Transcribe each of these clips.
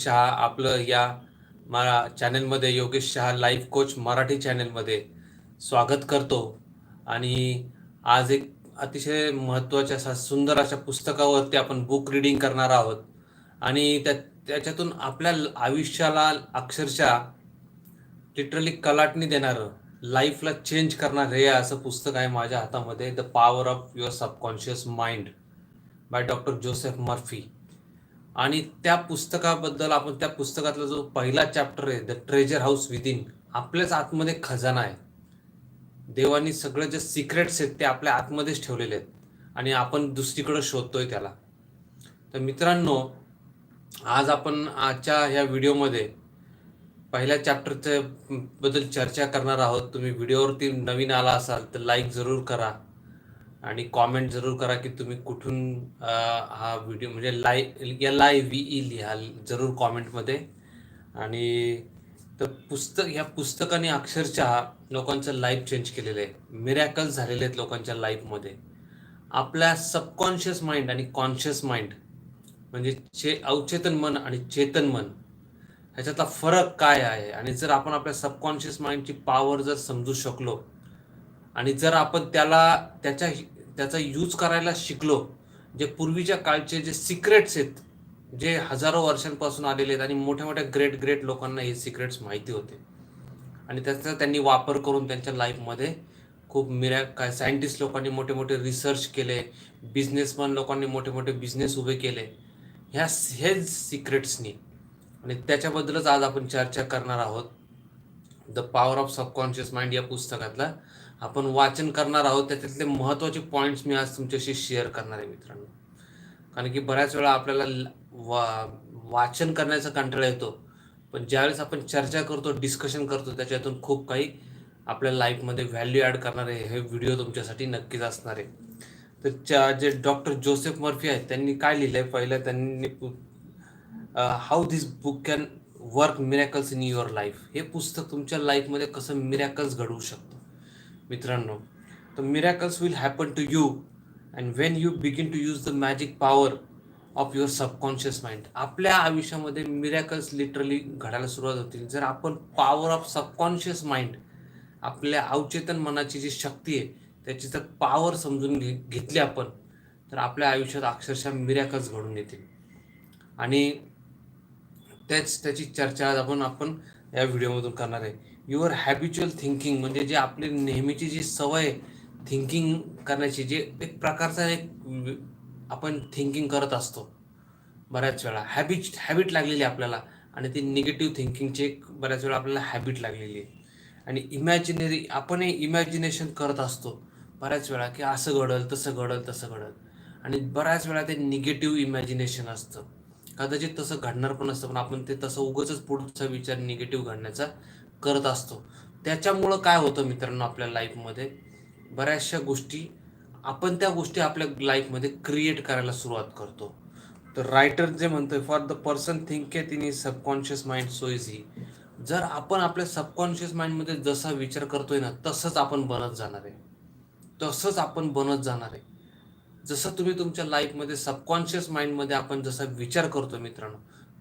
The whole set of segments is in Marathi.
शहा आपलं या मा चॅनलमध्ये योगेश शहा लाईफ कोच मराठी चॅनलमध्ये स्वागत करतो. आणि आज एक अतिशय महत्त्वाच्या असा सुंदर अशा पुस्तकावरती आपण बुक रिडिंग करणार आहोत. आणि त्या त्याच्यातून आपल्या आयुष्याला अक्षरशः लिटरली कलाटणी देणारं लाईफला चेंज करणार हे असं पुस्तक आहे माझ्या हातामध्ये the power of your subconscious mind by doctor Joseph Murphy आणि त्या पुस्तकाबद्दल आपण त्या पुस्तकातला जो पहिला चॅप्टर आहे द ट्रेजर हाऊस विदिन आपल्याच आतमध्ये खजाना आहे. देवानी सगळे जे सिक्रेट्स आहेत ते आपल्या आतमध्येच ठेवलेले आहेत आणि आपण दुसरीकडे शोधतोय त्याला. तर मित्रांनो आज आपण आजच्या ह्या व्हिडिओमध्ये पहिल्या चॅप्टरच्या बद्दल चर्चा करणार आहोत. तुम्ही व्हिडिओवरती नवीन आला असाल तर लाईक जरूर करा. आणि कॉमेंट जरूर करा की तुम्ही कुठून हा व्हिडिओ म्हणजे लाय एल आय व्ही ई लिहाल जरूर कॉमेंटमध्ये आणि तर पुस्तक ह्या पुस्तकाने अक्षरशः लोकांचं लाईफ चेंज केलेलं आहे. मिरॅकल झालेले आहेत लोकांच्या लाईफमध्ये आपल्या सबकॉन्शियस माइंड आणि कॉन्शियस माइंड म्हणजे चे अवचेतन मन आणि चेतन मन ह्याच्यातला फरक काय आहे? आणि जर आपण आपल्या सबकॉन्शियस माइंडची पॉवर जर समजू शकलो आणि जर आपण त्याला त्याच्या त्याचा यूज करायला शिकलो. जे पूर्वीच्या काळचे जे सिक्रेट्स आहेत जे हजारो वर्षांपासून आलेले आहेत आणि मोठ्या मोठ्या ग्रेट ग्रेट लोकांना हे सिक्रेट्स माहिती होते. आणि त्याचा त्यांनी वापर करून त्यांच्या लाईफमध्ये खूप मिऱ्या काय सायंटिस्ट लोकांनी मोठे मोठे रिसर्च केले बिझनेसमॅन लोकांनी मोठे मोठे बिझनेस उभे केले. ह्या हेच सिक्रेट्सनी आणि त्याच्याबद्दलच आज आपण चर्चा करणार आहोत. The power of subconscious mind या पुस्तकातला. आपण वाचन करणार आहोत त्याच्यातले महत्त्वाचे पॉईंट्स मी आज तुमच्याशी शेअर करणार आहे मित्रांनो. कारण की बऱ्याच वेळा आपल्याला वा वाचन करण्याचा कंटाळा येतो. पण ज्यावेळेस आपण चर्चा करतो डिस्कशन करतो त्याच्यातून खूप काही आपल्या लाईफमध्ये व्हॅल्यू ॲड करणारे हे व्हिडिओ तुमच्यासाठी नक्कीच असणार आहे. तर च्या जे डॉक्टर जोसेफ मर्फी आहेत त्यांनी काय लिहिलं आहे पहिलं त्यांनी how this book can work miracles in your life हे पुस्तक तुमच्या लाईफमध्ये कसं मिरॅकल्स घडवू शकतं? मित्रांनो तर miracles will happen to you and when you begin to use the magic power of your subconscious mind आपल्या आयुष्यामध्ये मिरॅकल्स लिटरली घडायला सुरुवात होतील. जर आपण पॉवर ऑफ सबकॉन्शियस माइंड आपल्या अवचेतन मनाची जी शक्ती आहे त्याची जर पॉवर समजून घे घेतली आपण तर आपल्या आयुष्यात अक्षरशः मिरॅकल्स घडून येतील. आणि त्याच त्याची चर्चा आज आपण आपण या व्हिडिओमधून करणार आहे. युअर हॅबिच्युअल थिंकिंग म्हणजे जे आपली नेहमीची जी सवय थिंकिंग करण्याची जे एक प्रकारचा एक आपण थिंकिंग करत असतो बऱ्याच वेळा. हॅबिट हॅबिट लागलेली आहे आपल्याला आणि ती निगेटिव्ह थिंकिंगची एक बऱ्याच वेळा आपल्याला हॅबिट लागलेली आहे. आणि इमॅजिनरी आपण इमॅजिनेशन करत असतो बऱ्याच वेळा की असं घडल तसं घडल तसं घडल. आणि बऱ्याच वेळा ते निगेटिव्ह इमॅजिनेशन असतं. कदाचित तसं घडणार पण असतं पण आपण ते तसं उगच पुढचा विचार निगेटिव्ह घडण्याचा करत असतो. त्याच्यामुळं काय होतं मित्रांनो आपल्या लाईफमध्ये बऱ्याचशा गोष्टी आपण त्या गोष्टी आपल्या लाईफमध्ये क्रिएट करायला सुरुवात करतो. तर रायटर जे म्हणतोय for the person thinketh in his subconscious mind so is he जर आपण आपल्या सबकॉन्शियस माइंडमध्ये जसा विचार करतोय ना तसंच आपण बनत जाणार आहे. तसंच आपण बनत जाणार आहे. जसं तुम्ही तुमच्या लाईफमध्ये सबकॉन्शियस माइंडमध्ये आपण जसा विचार करतो मित्रांनो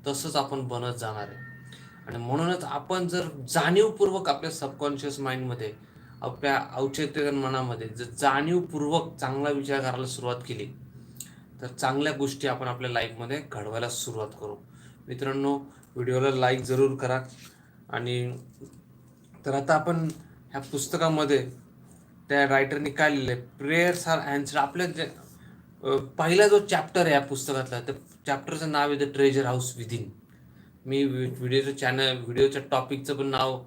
तसंच आपण बनत जाणार आहे. आणि म्हणूनच आपण जर जाणीवपूर्वक आपल्या सबकॉन्शियस माइंडमध्ये आपल्या अवचेतन मनामध्ये जर जाणीवपूर्वक चांगला विचार करायला सुरुवात केली तर चांगल्या गोष्टी आपण आपल्या लाईफमध्ये घडवायला सुरुवात करू. मित्रांनो व्हिडिओला लाईक जरूर करा. आणि तर आता आपण ह्या पुस्तकामध्ये त्या रायटरने काय लिहिलं आहे प्रेयर्स आर अँसर आपल्या जे पहिला जो चॅप्टर आहे या पुस्तकातला त्या चॅप्टरचं नाव आहे द ट्रेजर हाऊस विदिन मी व्हिडिओचं चॅनल व्हिडिओच्या टॉपिकचं पण नाव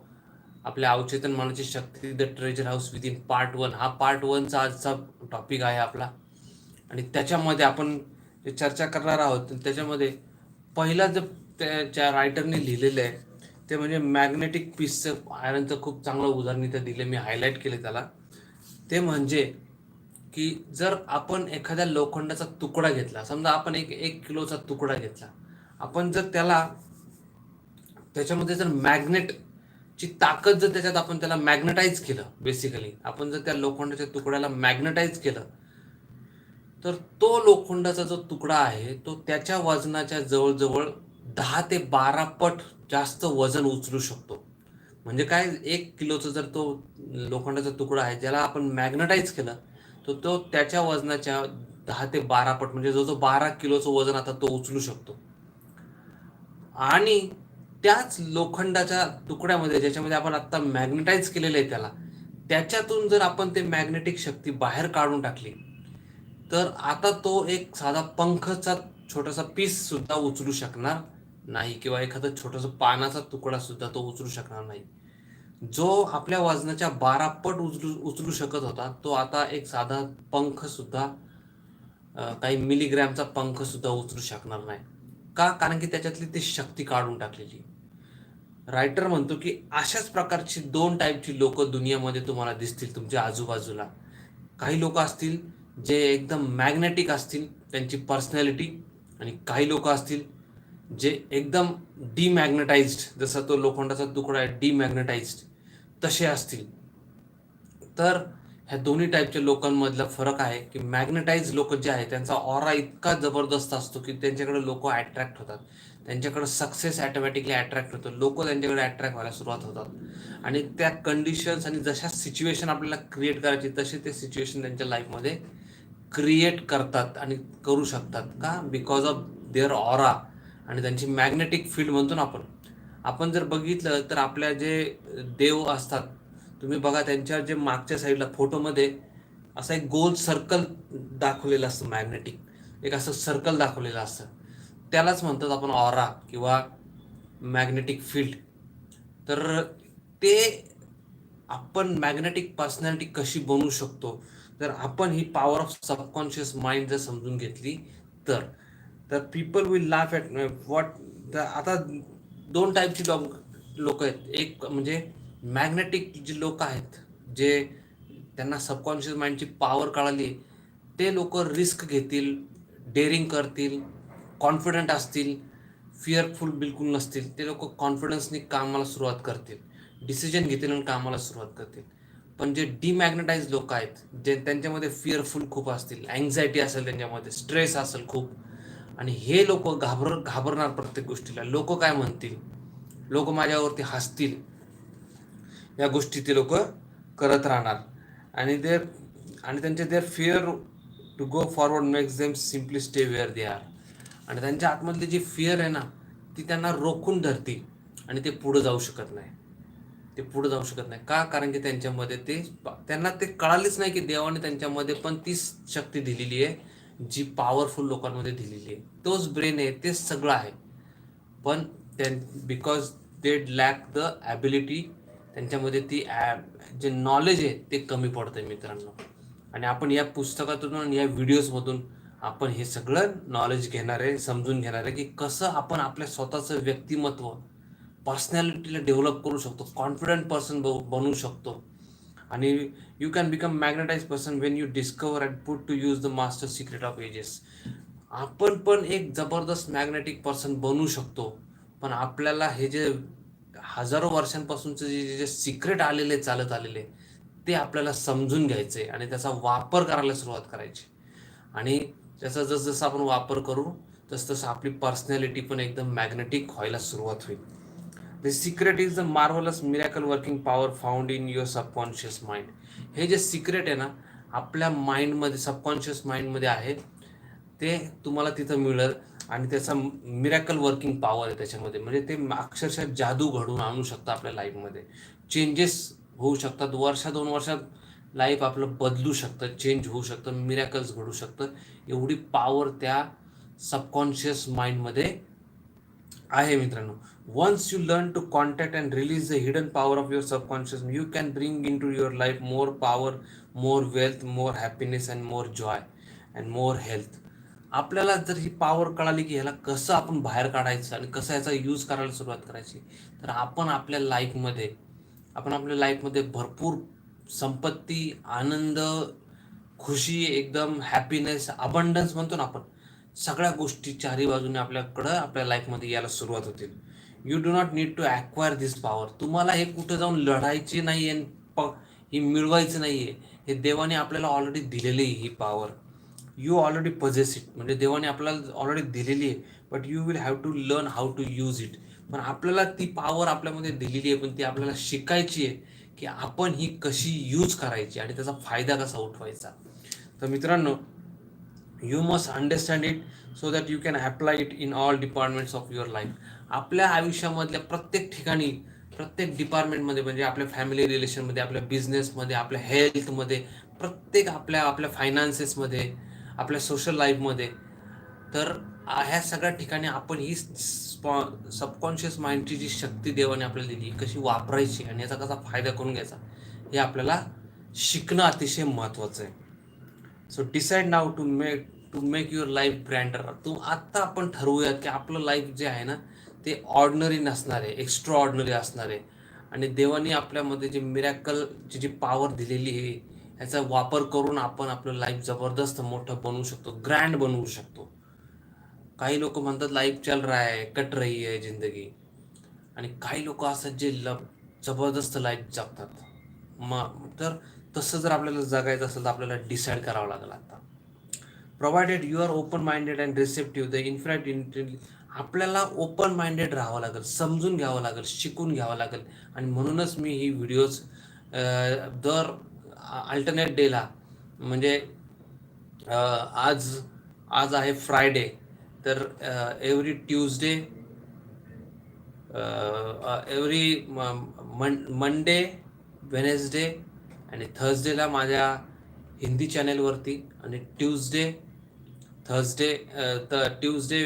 आपल्या अवचेतन मनाची शक्ती the treasure house within part one हा पार्ट वनचा आजचा टॉपिक आहे आपला. आणि त्याच्यामध्ये आपण जे चर्चा करणार आहोत तर त्याच्यामध्ये पहिला जो त्याच्या रायटरने लिहिलेलं आहे ते म्हणजे मॅग्नेटिक पीसचं आयरनचं खूप चांगलं उदाहरण इथं दिलं मी हायलाईट केलं त्याला. ते म्हणजे की जर आपण एखाद्या लोखंडाचा तुकडा घेतला समजा आपण एक एक किलोचा तुकडा घेतला आपण जर त्याला त्याच्यामध्ये जर मॅग्नेट ची ताकद जर त्याच्यात आपण त्याला मॅग्नेटाईज केलं बेसिकली आपण जर त्या लोखंडाच्या तुकड्याला मॅग्नेटाईज केलं तर तो लोखंडाचा जो तुकडा आहे तो त्याच्या वजनाच्या जवळजवळ दहा ते बारा पट जास्त वजन उचलू शकतो. म्हणजे काय एक किलोचा जर तो लोखंडाचा तुकडा आहे ज्याला आपण मॅग्नेटाईज केलं तर तो त्याच्या वजनाच्या दहा ते बारा पट म्हणजे जो जो बारा किलोचं वजन आता तो उचलू शकतो. आणि त्याच लोखंडाच्या तुकड्यामध्ये ज्याच्यामध्ये आपण आता मॅग्नेटाईज केलेलं आहे त्याला त्याच्यातून जर आपण ते मॅग्नेटिक शक्ती बाहेर काढून टाकली तर आता तो एक साधा पंखचा छोटासा पीस सुद्धा उचलू शकणार नाही किंवा एखादा छोटासा पानाचा तुकडा सुद्धा तो उचलू शकणार नाही. जो आपल्या वजनाच्या बारा पट उचलू उचलू शकत होता तो आता एक साधा पंख सुद्धा काही मिलीग्रॅमचा पंख सुद्धा उचलू शकणार नाही. का? कारण की त्याच्यातली ती शक्ती काढून टाकलेली. रायटर म्हणतो की अशाच प्रकारची दोन टाईपची लोक दुनियामध्ये तुम्हाला दिसतील तुमच्या आजूबाजूला. काही लोक असतील जे एकदम मॅग्नेटिक असतील त्यांची पर्सनॅलिटी आणि काही लोक असतील जे एकदम डिमॅग्नेटाइज्ड जसा तो लोखंडाचा तुकडा आहे डिमॅग्नेटाइज्ड तसे असतील. तर ह्या दोन्ही टाईपच्या लोकांमधला फरक आहे की मॅग्नेटाईज लोक जे आहेत त्यांचा ऑरा इतका जबरदस्त असतो की त्यांच्याकडे लोक अट्रॅक्ट होतात. त्यांच्याकडे सक्सेस ॲटोमॅटिकली अट्रॅक्ट होतो. लोक त्यांच्याकडे अट्रॅक्ट व्हायला सुरुवात होतात. आणि त्या कंडिशन्स आणि जशा सिच्युएशन आपल्याला क्रिएट करायची तसे ते सिच्युएशन त्यांच्या लाईफमध्ये क्रिएट करतात आणि करू शकतात का? बिकॉज ऑफ देअर ऑरा आणि त्यांची मॅग्नेटिक फील्ड म्हणतो ना आपण. आपण जर बघितलं तर आपल्या जे देव असतात तुम्ही बघा त्यांच्या जे मागच्या साईडला फोटोमध्ये असा एक गोल सर्कल दाखवलेलं असतं मॅग्नेटिक एक असं सर्कल दाखवलेलं असतं. त्यालाच म्हणतात आपण ऑरा किंवा मॅग्नेटिक फील्ड तर ते आपण मॅग्नेटिक पर्सनॅलिटी कशी बनवू शकतो? तर आपण ही पॉवर ऑफ सबकॉन्शियस माइंड जर समजून घेतली तर. तर people will laugh at what आता दोन टाईपची लोक आहेत. एक म्हणजे मॅग्नेटिक जे लोक आहेत जे त्यांना सबकॉन्शियस माइंडची पॉवर कळाली ते लोक रिस्क घेतील डेअरिंग करतील कॉन्फिडंट असतील फिअरफुल बिलकुल नसतील ते लोक कॉन्फिडन्सनी कामाला सुरुवात करतील डिसिजन घेतील आणि कामाला सुरुवात करतील. पण जे डिमॅग्नेटाईज लोक आहेत जे त्यांच्यामध्ये फिअरफुल खूप असतील अँझायटी असेल त्यांच्यामध्ये स्ट्रेस असेल खूप आणि हे लोक घाबर घाबरणार प्रत्येक गोष्टीला. लोक काय म्हणतील? लोक माझ्यावरती हसतील. या गोष्टी ते लोक करत राहणार. आणि देर आणि त्यांचे their fear to go forward makes them simply stay where they are आणि त्यांच्या आतमधली जी फिअर आहे ना ती त्यांना रोखून धरते आणि ते पुढे जाऊ शकत नाही. ते पुढे जाऊ शकत नाही. का? कारण की त्यांच्यामध्ये ते त्यांना ते कळालेच नाही की देवाने त्यांच्यामध्ये पण तीच शक्ती दिलेली आहे जी पॉवरफुल लोकांमध्ये दिलेली आहे. तोच ब्रेन आहे तेच सगळं आहे. पण त्यां because they lack the ability त्यांच्यामध्ये ती ॲ- जे नॉलेज आहे ते कमी पडतं मित्रांनो. आणि आपण या पुस्तकातून या व्हिडिओजमधून आपण हे सगळं नॉलेज घेणार आहे समजून घेणार आहे की कसं आपण आपल्या स्वतःचं व्यक्तिमत्व पर्सनॅलिटीला डेव्हलप करू शकतो कॉन्फिडंट पर्सन बनवू शकतो. आणि you can become magnetize person when you discover and put to use the master secret of ages आपण पण एक जबरदस्त मॅग्नेटिक पर्सन बनू शकतो. पण आपल्याला हे जे हजारो वर्षांपासूनचे जे जे सिक्रेट आलेले चालत आलेले ते आपल्याला समजून घ्यायचे आणि त्याचा वापर करायला सुरुवात करायची. आणि त्याचा जसजसा आपण वापर करू तसं तसं आपली पर्सनॅलिटी पण एकदम मॅग्नेटिक व्हायला सुरुवात होईल. The secret is the marvellous miracle working power found in your subconscious mind हे जे सिक्रेट आहे ना आपल्या माइंडमध्ये सबकॉन्शियस माइंडमध्ये आहे ते तुम्हाला तिथं मिळेल आणि त्याचा मिरॅकल वर्किंग पॉवर आहे त्याच्यामध्ये. म्हणजे ते अक्षरशः जादू घडून आणू शकतं आपल्या लाईफमध्ये चेंजेस होऊ शकतात. वर्षा दोन वर्षात लाईफ आपलं बदलू शकतं चेंज होऊ शकतं मिरॅकल्स घडू शकतं. एवढी पॉवर त्या सबकॉन्शियस माइंडमध्ये आहे मित्रांनो. Once you learn to contact and release the hidden power of your subconscious you can bring into your life more power more wealth more happiness and more joy and more health आपल्याला जर ही पॉवर कळाली की ह्याला कसं आपण बाहेर काढायचं आणि कसं याचा यूज करायला सुरुवात करायची तर आपण आपल्या लाईफमध्ये आपण आपल्या लाईफमध्ये भरपूर संपत्ती आनंद खुशी एकदम हॅपीनेस अबंडन्स म्हणतो ना आपण सगळ्या गोष्टी चारी बाजूने आपल्याकडं आपल्या लाईफमध्ये यायला सुरुवात होतील. You do not need to acquire this power तुम्हाला हे कुठं जाऊन लढायची नाही आहे प ही मिळवायचं नाही आहे हे देवाने आपल्याला ऑलरेडी दिलेली आहे ही power you already possess it म्हणजे देवाने आपल्याला ऑलरेडी दिलेली आहे but you will have to learn how to use it पण आपल्याला ती पॉवर आपल्यामध्ये दिलेली आहे पण ती आपल्याला शिकायची आहे. की आपण ही कशी यूज करायची आणि त्याचा फायदा कसा उठवायचा. तर मित्रांनो you must understand it so that you can apply it in all departments of your life आपल्या आयुष्यामधल्या प्रत्येक ठिकाणी प्रत्येक डिपार्टमेंटमध्ये म्हणजे आपल्या फॅमिली रिलेशनमध्ये आपल्या बिझनेसमध्ये आपल्या हेल्थमध्ये प्रत्येक आपल्या आपल्या फायनान्सेसमध्ये आपल्या सोशल लाईफमध्ये तर ह्या सगळ्या ठिकाणी आपण ही सबकॉन्शियस माइंडची जी शक्ती देवाने आपल्याला दिली कशी वापरायची आणि याचा कसा फायदा करून घ्यायचा हे आपल्याला शिकणं अतिशय महत्त्वाचं आहे. So decide now to make to make your life grander तू आत्ता आपण ठरवूयात की आपलं लाईफ जे आहे ना ते ऑर्डनरी नसणार आहे एक्स्ट्रा ऑर्डनरी असणार. आहे आणि देवाने आपल्यामध्ये जे मिरॅकलची जी पॉवर दिलेली आहे ह्याचा वापर करून आपण आपलं लाईफ जबरदस्त मोठं बनवू शकतो ग्रँड बनवू शकतो. काही लोक म्हणतात लाईफ चल रहा है कट रही है जिंदगी. आणि काही लोक असतात जे लप जबरदस्त लाईफ जगतात. मग तर तसं जर आपल्याला जगायचं असेल तर आपल्याला डिसाईड करावं लागेल आता. Provided you are open minded and receptive the infinite intelligence आपल्याला ओपन माइंडेड राहावं लागेल समजून घ्यावं लागेल शिकून घ्यावं लागेल. आणि म्हणूनच मी ही व्हिडिओज दर अल्टरनेट डेला म्हणजे आज आज आहे फ्रायडे तर every Tuesday every Monday Wednesday आणि थर्सडेला माझ्या हिंदी चॅनेलवरती आणि ट्यूजडे थर्सडे तर ट्यूजडे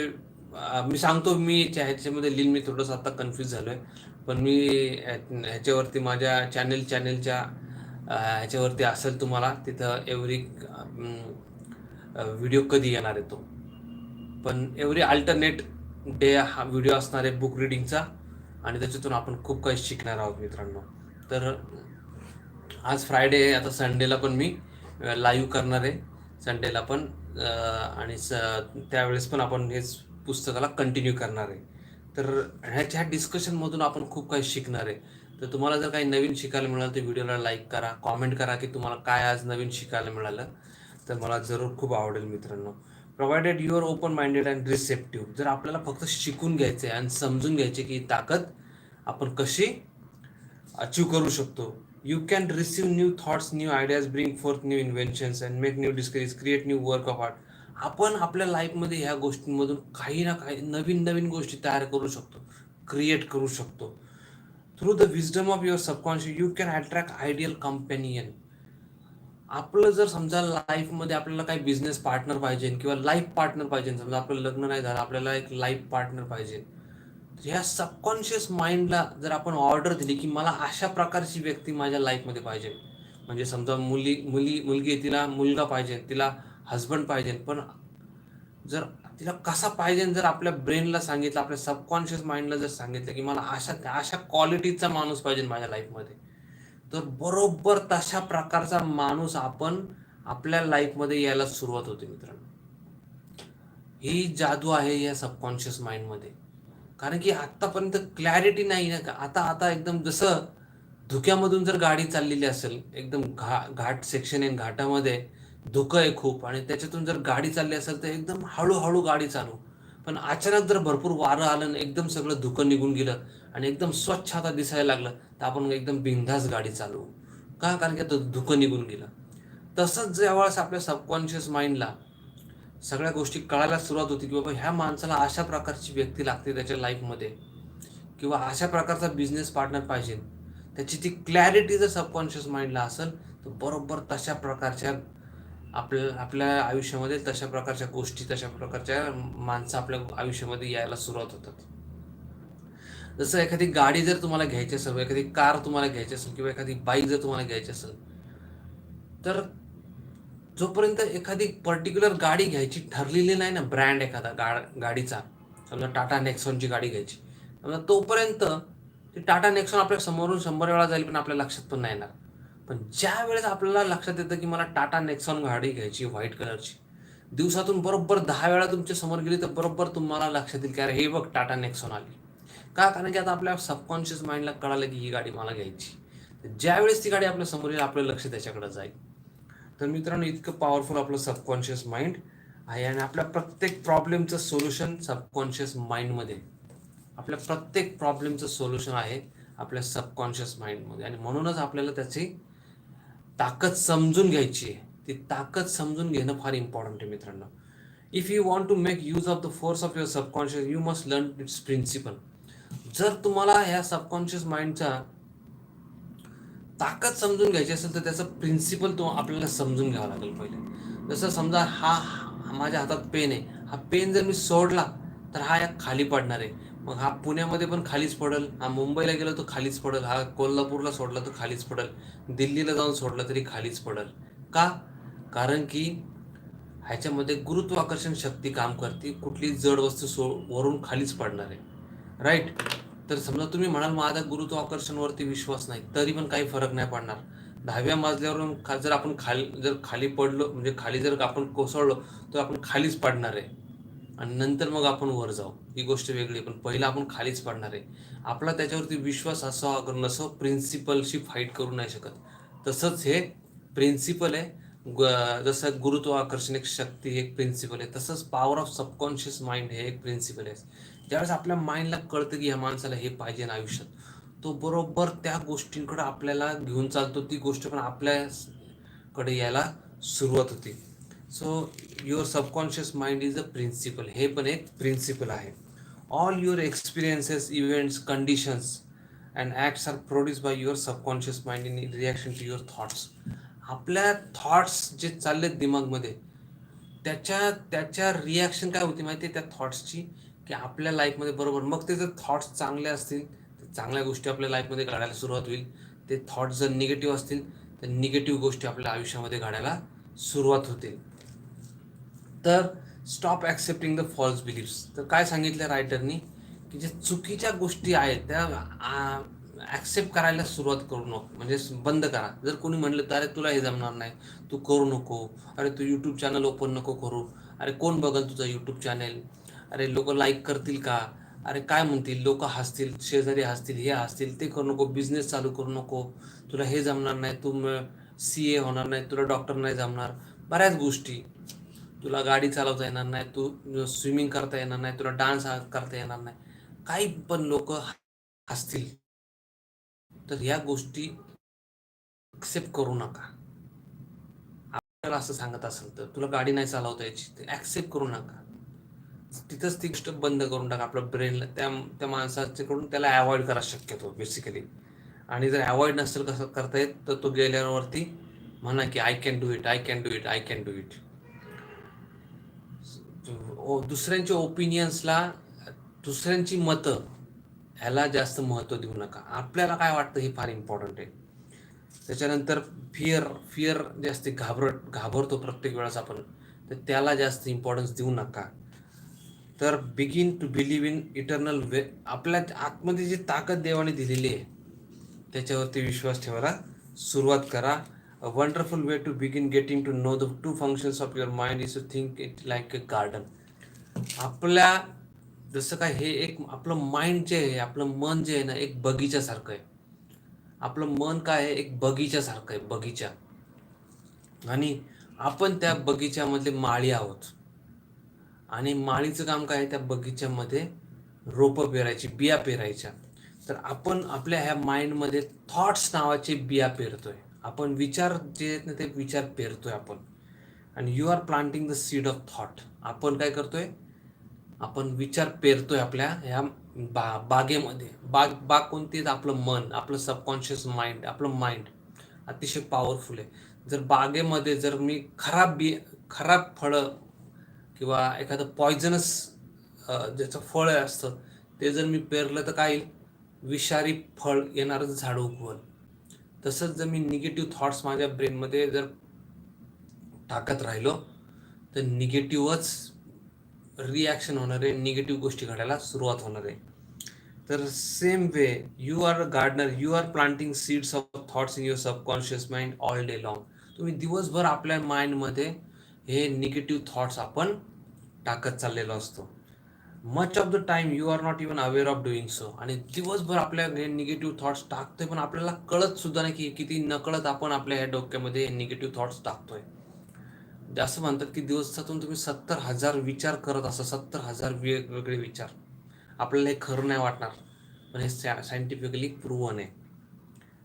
मी सांगतो मी ह्याच्यामध्ये लिहिन मी थोडंसं आता कन्फ्यूज झालो आहे पण मी ह्याच्यावरती माझ्या चॅनेल चॅनेलच्या ह्याच्यावरती असेल तुम्हाला तिथं एव्हरी व्हिडिओ कधी येणार आहे तो. पण एव्हरी अल्टरनेट डे हा व्हिडिओ असणार आहे बुक रिडिंगचा आणि त्याच्यातून आपण खूप काही शिकणार आहोत मित्रांनो. तर आज फ्रायडे आहे आता संडेला पण मी लाईव्ह करणार आहे. संडेला पण आणि स त्यावेळेस पण आपण हेच पुस्तकाला कंटिन्यू करणार आहे. तर ह्याच्या डिस्कशनमधून आपण खूप काही शिकणार आहे. तर तुम्हाला जर काही नवीन शिकायला मिळालं तर व्हिडिओला लाईक करा कॉमेंट करा की तुम्हाला काय आज नवीन शिकायला मिळालं. तर मला जरूर खूप आवडेल मित्रांनो. Provided your open minded and receptive जर आपल्याला फक्त शिकून घ्यायचं आहे आणि समजून घ्यायचे की ताकद आपण कशी अचीव करू शकतो. You can receive new thoughts new ideas bring forth new inventions and make new discoveries create new work of art आपण आपल्या लाईफमध्ये ह्या गोष्टींमधून काही ना काही नवीन नवीन गोष्टी तयार करू शकतो क्रिएट करू शकतो. Through the wisdom of your subconscious you can attract ideal companion आपलं जर समजा लाईफमध्ये आपल्याला काही बिझनेस पार्टनर पाहिजे किंवा लाईफ पार्टनर पाहिजे समजा आपलं लग्न नाही झालं आपल्याला एक लाईफ पार्टनर पाहिजे. तर ह्या सबकॉन्शियस माइंडला जर आपण ऑर्डर दिली की मला अशा प्रकारची व्यक्ती माझ्या लाईफमध्ये पाहिजे. म्हणजे समजा मुली मुली मुलगी तिला मुलगा पाहिजे तिला हस्बंड पाहिजे पण जर तिला कसा पाहिजे जर आपल्या ब्रेनला सांगितलं आपल्या सबकॉन्शियस माइंडला जर सांगितलं की मला अशा अशा क्वालिटीचा माणूस पाहिजे माझ्या लाईफमध्ये तर बरोबर तशा प्रकारचा माणूस आपण आपल्या लाईफमध्ये यायला सुरुवात होते मित्रांनो. ही जादू आहे या सबकॉन्शियस माइंडमध्ये कारण की आतापर्यंत क्लॅरिटी नाही ना आता आता एकदम जसं धुक्यामधून जर गाडी चाललेली असेल एकदम घा घाट सेक्शन आहे घाटामध्ये धुकं आहे खूप आणि त्याच्यातून जर गाडी चालली असेल तर एकदम हळूहळू गाडी चालू. पण अचानक जर भरपूर वारं आलं आणि एकदम सगळं धुकं निघून गेलं आणि एकदम स्वच्छ आता दिसायला लागलं तर आपण एकदम बिंधास गाडी चालवू. का? कारण की आता धुकं निघून गेलं. तसंच ज्यावेळेस आपल्या सबकॉन्शियस माइंडला सगळ्या गोष्टी कळायला सुरुवात होती की बाबा ह्या माणसाला अशा प्रकारची व्यक्ती लागते त्याच्या लाईफमध्ये किंवा अशा प्रकारचा बिझनेस पार्टनर पाहिजे त्याची ती क्लॅरिटी जर सबकॉन्शियस माइंडला असेल तर बरोबर तशा प्रकारच्या आपल्या आपल्या आयुष्यामध्ये तशा प्रकारच्या गोष्टी तशा प्रकारच्या माणसं आपल्या आयुष्यामध्ये यायला सुरुवात होतात. जसं एखादी गाडी जर तुम्हाला घ्यायची असेल एखादी कार तुम्हाला घ्यायची असेल किंवा एखादी बाईक जर तुम्हाला घ्यायची असेल तर जोपर्यंत एखादी पर्टिक्युलर गाडी घ्यायची ठरलेली नाही ना ब्रँड एखादा गा गाडीचा समजा टाटा नेक्सॉनची गाडी घ्यायची समजा तोपर्यंत ती टाटा नेक्सॉन आपल्या समोरून शंभर वेळा जाईल पण आपल्या लक्षात पण नाही येणार. पण ज्या वेळेस आपल्याला लक्षात येतं की मला टाटा नेक्सॉन गाडी घ्यायची व्हाईट कलरची दिवसातून बरोबर दहा वेळा तुमच्यासमोर गेली तर बरोबर तुम्हाला लक्षात येईल की अरे हे बघ टाटा नेक्सॉन आली. का? कारण की आता आपल्या सबकॉन्शियस माइंडला कळालं की ही गाडी मला घ्यायची तर ज्या वेळेस ती गाडी आपल्यासमोर येईल आपलं लक्ष त्याच्याकडे जाईल. तर मित्रांनो इतकं पॉवरफुल आपलं सबकॉन्शियस माइंड आहे आणि आपल्या प्रत्येक प्रॉब्लेमचं सोल्युशन सबकॉन्शियस माइंडमध्ये आपल्या प्रत्येक प्रॉब्लेमचं सोल्युशन आहे आपल्या सबकॉन्शियस माइंडमध्ये आणि म्हणूनच आपल्याला त्याची ताकद समजून घ्यायची आहे. ती ताकद समजून घेणं फार इम्पॉर्टंट आहे मित्रांनो. If you want to make use of the force of your subconscious you must learn its principle जर तुम्हाला ह्या सबकॉन्शियस माइंडचा ताकद समजून घ्यायची असेल तर त्याचं प्रिन्सिपल तो आपल्याला समजून घ्यावं लागेल पहिले. जसं समजा हा माझ्या हातात पेन आहे. हा पेन जर मी सोडला तर हा या खाली पडणार आहे. मग हा पुण्यामध्ये पण खालीच पडेल. हा मुंबईला गेला तर खालीच पडेल. हा कोल्हापूरला सोडला तर खालीच पडेल. दिल्लीला जाऊन सोडला तरी खालीच पडेल. का? कारण की ह्याच्यामध्ये गुरुत्वाकर्षण शक्ती काम करते. कुठली जड वस्तू सो वरून खालीच पडणार आहे. राईट तर समजा तुम्ही म्हणाल माझा गुरुत्वाकर्षणवरती विश्वास नाही. तरी पण काही फरक नाही पडणार. दहाव्या मजल्यावरून खा जर आपण खाली जर खाली पडलो म्हणजे खाली जर आपण कोसळलो तर आपण खालीच पडणार आहे. आणि नंतर मग आपण वर जाऊ. ही गोष्ट वेगळी आहे. पण पहिला आपण खालीच पडणार आहे. आपला त्याच्यावरती विश्वास असा अगर नसो प्रिन्सिपलशी फाईट करू नाही शकत. तसंच हे प्रिन्सिपल आहे. ग- जसं गुरुत्वाकर्षण एक शक्ती हे एक प्रिन्सिपल आहे. तसंच पॉवर ऑफ सबकॉन्शियस माइंड हे एक प्रिन्सिपल आहे. ज्यावेळेस आपल्या माइंडला कळतं की ह्या माणसाला हे पाहिजे ना आयुष्यात तो बरोबर त्या गोष्टींकडे आपल्याला घेऊन चालतो. ती गोष्ट पण आपल्याकडे यायला सुरुवात होते. So your subconscious mind is a principle हे पण एक प्रिन्सिपल आहे. All your experiences events conditions and acts are produce by your subconscious mind in reaction to your thoughts आपल्या थॉट्स जे चाललेत दिमागमध्ये त्याच्या त्याच्या रिॲक्शन काय होती माहिती आहे त्या थॉट्सची की आपल्या लाईफमध्ये बरोबर. मग ते जर थॉट्स चांगले असतील तर चांगल्या गोष्टी आपल्या लाईफमध्ये घडायला सुरुवात होईल. ते थॉट्स जर निगेटिव्ह असतील तर निगेटिव्ह गोष्टी आपल्या आयुष्यामध्ये घडायला सुरुवात होतील. तर stop accepting the false beliefs तर काय सांगितलं रायटरनी की जे चुकीच्या गोष्टी आहेत त्या ॲक्सेप्ट करायला सुरुवात करू नको. म्हणजे बंद करा. जर कोणी म्हणलं तर अरे तुला हे जमणार नाही. तू करू नको. अरे तू यूट्यूब चॅनल ओपन नको करू. अरे कोण बघल तुझं यूट्यूब चॅनल अरे लोक लाईक करतील का? अरे काय म्हणतील? लोक हसतील शेजारी हसतील हे हसतील ते करू नको. बिझनेस चालू करू नको. तुला हे जमणार नाही. तू सी ए होणार नाही. तुला डॉक्टर नाही जमणार. बऱ्याच गोष्टी. तुला गाडी चालवता येणार नाही तू स्विमिंग करता येणार नाही तुला डान्स करता येणार नाही. काही पण लोक हसतील. तर ह्या गोष्टी ॲक्सेप्ट करू नका. आपल्याला असं सांगत असेल तर तुला गाडी नाही चालवता यायची ते ॲक्सेप्ट करू नका. तिथंच ती गोष्ट बंद करून टाका आपल्या ब्रेनला त्या त्या माणसाच्याकडून त्याला अवॉइड करा शक्यतो बेसिकली आणि जर अवॉइड नसेल कसं करता येत तर तो गेल्यावरती म्हणा की I can do it I can do it I can do it दुसऱ्यांच्या ओपिनियन्सला दुसऱ्यांची मतं ह्याला जास्त महत्त्व देऊ नका. आपल्याला काय वाटतं हे फार इम्पॉर्टंट आहे. त्याच्यानंतर फिअर फिअर जास्त घाबरट घाबरतो प्रत्येक वेळेस आपण. तर त्याला जास्त इम्पॉर्टन्स देऊ नका. तर begin to believe in eternal way आपल्या आतमध्ये जी ताकद देवाने दिलेली आहे त्याच्यावरती विश्वास ठेवायला सुरुवात करा. A wonderful way to begin getting to know the two functions of your mind is to think it like a garden आपल्या जसं काय हे एक आपलं माइंड जे आहे आपलं मन जे आहे ना एक बगीच्यासारखं आहे. आपलं मन काय आहे? एक बगीच्यासारखं आहे बगीचा. आणि आपण त्या बगीच्यामधले माळी आहोत. आणि माळीचं काम काय आहे? त्या बगीच्यामध्ये रोपं पेरायची बिया पेरायच्या. तर आपण आपल्या ह्या माइंडमध्ये थॉट्स नावाचे बिया पेरतोय. आपण विचार जे आहेत ना ते विचार पेरतोय आपण. आणि you are planting the seed of thought आपण काय करतोय? आपण विचार पेरतोय आपल्या ह्या बा बागेमध्ये. बाग बाग कोणती आपलं मन आपलं सबकॉन्शियस माइंड आपलं माइंड अतिशय पॉवरफुल आहे. जर बागेमध्ये जर मी खराब बी खराब फळं किंवा एखादं पॉयझनस ज्याचं फळ असतं ते जर मी पेरलं तर काय येईल? विषारी फळ येणारं झाड उगवल. तसंच जर मी निगेटिव्ह थॉट्स माझ्या ब्रेनमध्ये जर टाकत राहिलो तर निगेटिव्हच रिॲक्शन होणार आहे निगेटिव्ह गोष्टी घडायला सुरुवात होणार आहे. तर same way you are a gardener you are planting seeds of thoughts in your subconscious mind all day long तुम्ही दिवसभर आपल्या माइंडमध्ये हे निगेटिव्ह थॉट्स आपण टाकत चाललेलो असतो. Much of the time you are not even aware of doing so आणि दिवसभर आपल्या हे निगेटिव्ह थॉट्स टाकतोय पण आपल्याला कळत सुद्धा नाही की किती नकळत आपण आपल्या ह्या डोक्यामध्ये निगेटिव्ह थॉट्स टाकतोय. म्हणजे असं म्हणतात की दिवसातून तुम्ही सत्तर हजार विचार करत असा सत्तर हजार वेगवेगळे विचार. आपल्याला हे खरं नाही वाटणार. पण हे सायंटिफिकली प्रूव्हन आहे.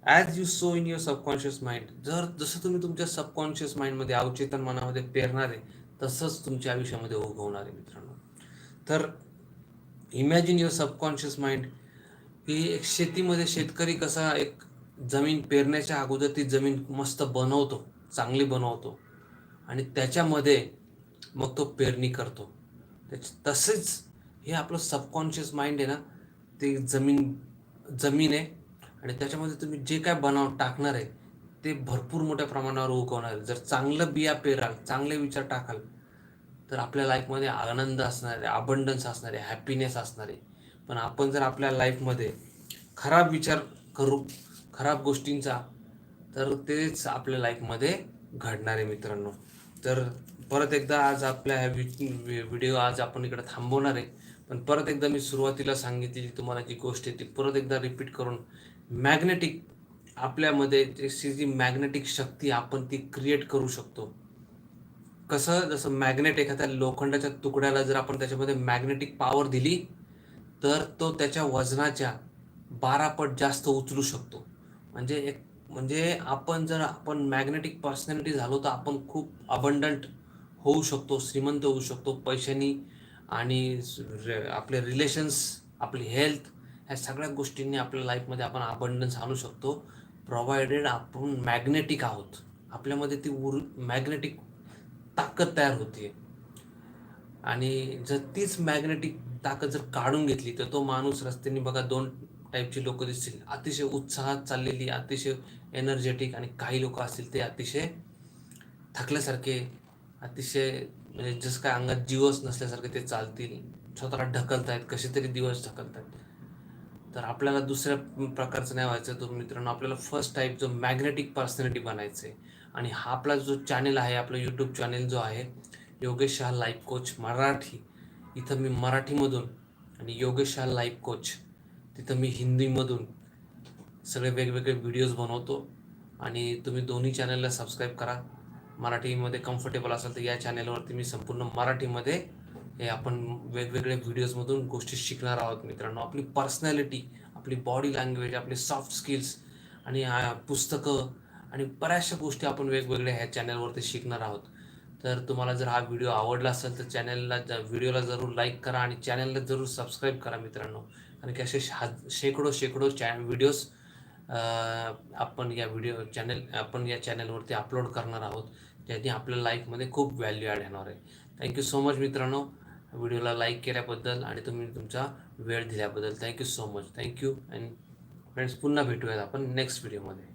As you sow in your subconscious mind जर जसं तुम्ही तुमच्या सबकॉन्शियस माइंडमध्ये अवचेतन मनामध्ये पेरणार आहे तसंच तुमच्या आयुष्यामध्ये उगवणार आहे मित्रांनो. तर इमॅजिन युअर सबकॉन्शियस माइंड की एक शेतीमध्ये शेतकरी कसा एक जमीन पेरण्याच्या अगोदर ती जमीन मस्त बनवतो चांगली बनवतो. आणि त्याच्यामध्ये मग तो पेरणी करतो. त्याच तसेच हे आपलं सबकॉन्शियस माइंड आहे ना ते जमीन जमीन आहे. आणि त्याच्यामध्ये तुम्ही जे काय बनाव टाकणार आहे ते भरपूर मोठ्या प्रमाणावर उगवणार जर चांगलं बिया पेराल चांगले विचार टाकाल तर आपल्या लाईफमध्ये आनंद असणार आहे अबंडन्स असणार आहे हॅपीनेस असणार आहे. पण आपण जर आपल्या लाईफमध्ये खराब विचार करू खराब गोष्टींचा तर तेच आपल्या लाईफमध्ये घडणार आहे मित्रांनो. तर परत एकदा आज आपल्या ह्या व्हिडिओ आज आपण इकडे थांबवणार आहे. पण परत एकदा मी सुरुवातीला सांगितलेली तुम्हाला जी गोष्ट आहे ती परत एकदा रिपीट करून मॅग्नेटिक आपल्यामध्ये जी मॅग्नेटिक शक्ती आपण ती क्रिएट करू शकतो. कसं? जसं मॅग्नेट एखाद्या लोखंडाच्या तुकड्याला जर आपण त्याच्यामध्ये मॅग्नेटिक पॉवर दिली तर तो त्याच्या वजनाच्या बारा पट जास्त उचलू शकतो. म्हणजे एक म्हणजे आपण जर आपण मॅग्नेटिक पर्सनॅलिटी झालो तर आपण खूप अबंडंट होऊ शकतो श्रीमंत होऊ शकतो. पैशानी आणि आपले रिलेशन्स आपली हेल्थ ह्या सगळ्या गोष्टींनी आपल्या लाईफमध्ये आपण अबंडन्स आणू शकतो. प्रोव्हायडेड आपण मॅग्नेटिक आहोत. आपल्यामध्ये ती उर मॅग्नेटिक ताकद तयार होते आणि जर तीच मॅग्नेटिक ताकद जर काढून घेतली तर तो माणूस रस्त्याने बघा दोन टाईपची लोक दिसतील. अतिशय उत्साहात चाललेली अतिशय एनर्जेटिक आणि काही लोक असतील ते अतिशय थकल्यासारखे अतिशय म्हणजे जसं काय अंगात जीवच नसल्यासारखे ते चालतील. स्वतःला ढकलतायत कसे तरी दिवस ढकलतायत तर आपल्याला दुसऱ्या प्रकारचं नाही व्हायचं. तो मित्रांनो आपल्याला फर्स्ट टाईप जो मॅग्नेटिक पर्सनॅलिटी बनायचं आहे आणि हा आपला जो चॅनेल आहे आपला यूट्यूब चॅनेल जो आहे योगेश शहा लाईफ कोच मराठी. इथं मी मराठीमधून आणि योगेश शहा लाईफ कोच तिथं मी हिंदीमधून सगळे वेगवेगळे व्हिडिओज बनवतो. आणि तुम्ही दोन्ही चॅनलला सबस्क्राईब करा. मराठीमध्ये कम्फर्टेबल असाल तर या चॅनलवरती मी संपूर्ण मराठीमध्ये हे आपण वेगवेगळे व्हिडिओजमधून गोष्टी शिकणार आहोत मित्रांनो. आपली पर्सनॅलिटी आपली बॉडी लँग्वेज आपले सॉफ्ट स्किल्स आणि पुस्तकं आणि बऱ्याचशा गोष्टी आपण वेगवेगळ्या ह्या चॅनलवरती शिकणार आहोत. तर तुम्हाला जर हा व्हिडिओ आवडला असेल तर चॅनलला व्हिडिओला जरूर लाईक करा आणि चॅनलला जरूर सबस्क्राईब करा मित्रांनो. आणि असे शेकडो शेकडो चॅ व्हिडिओज आपण या व्हिडिओ चॅनल आपण या चॅनलवरती अपलोड करणार आहोत. ज्याने आपल्या लाईफमध्ये खूप व्हॅल्यू ॲड येणार आहे. थँक्यू सो मच मित्रांनो. व्हिडिओला लाईक केल्याबद्दल आणि तुम्ही तुमचा वेळ दिल्याबद्दल thank you so much thank you and friends पुन्हा भेटूयात आपण नेक्स्ट व्हिडिओमध्ये